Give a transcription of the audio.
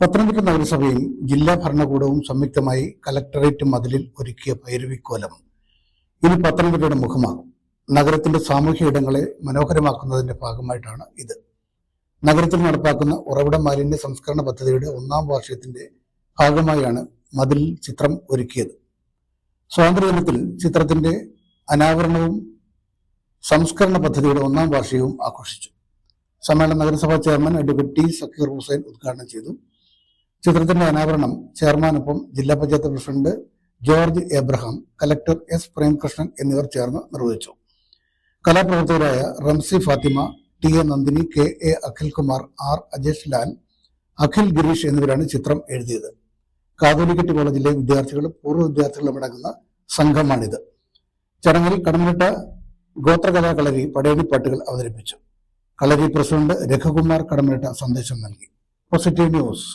പത്തനംതിട്ട നഗരസഭയിൽ ജില്ലാ ഭരണകൂടവും സംയുക്തമായി കലക്ടറേറ്റ് മതിലിൽ ഒരുക്കിയ ഭൈരവിക്കോലം ഇനി പത്തനംതിട്ടയുടെ മുഖമാകും. നഗരത്തിന്റെ സാമൂഹ്യ ഇടങ്ങളെ മനോഹരമാക്കുന്നതിന്റെ ഭാഗമായിട്ടാണ് ഇത്. നഗരത്തിൽ നടപ്പാക്കുന്ന ഉറവിട മാലിന്യ സംസ്കരണ പദ്ധതിയുടെ ഒന്നാം വാർഷികത്തിന്റെ ഭാഗമായാണ് മതിൽ ചിത്രം ഒരുക്കിയത്. സ്വാതന്ത്ര്യദിനത്തിൽ ചിത്രത്തിന്റെ അനാവരണവും സംസ്കരണ പദ്ധതിയുടെ ഒന്നാം വാർഷികവും ആഘോഷിച്ചു. സമ്മേളനം നഗരസഭാ chairman advocate T Zakir Hussain ഉദ്ഘാടനം ചെയ്തു. ചിത്രത്തിന്റെ അനാവരണം ചെയർമാനൊപ്പം ജില്ലാ panchayat president George Abraham collector S Premkrishnan എന്നിവർ ചേർന്ന് നിർവഹിച്ചു. കലാപ്രവർത്തകരായ Ramsi Fathima T A Nandini K A Akhilkumar R Ajesh Lal Akhil Gireesh എന്നിവരാണ് ചിത്രം എഴുതിയത്. കാതോലിക്കറ്റ് കോളേജിലെ വിദ്യാർത്ഥികളും പൂർവ വിദ്യാർത്ഥികളും അടങ്ങുന്ന സംഘമാണിത്. ചടങ്ങിൽ കടമിട്ട ഗോത്രകലാ കളരി പടയണിപ്പാട്ടുകൾ അവതരിപ്പിച്ചു. കളരി പ്രസിഡന്റ് രഘുകുമാർ കടമിട്ട സന്ദേശം നൽകി. Positive news.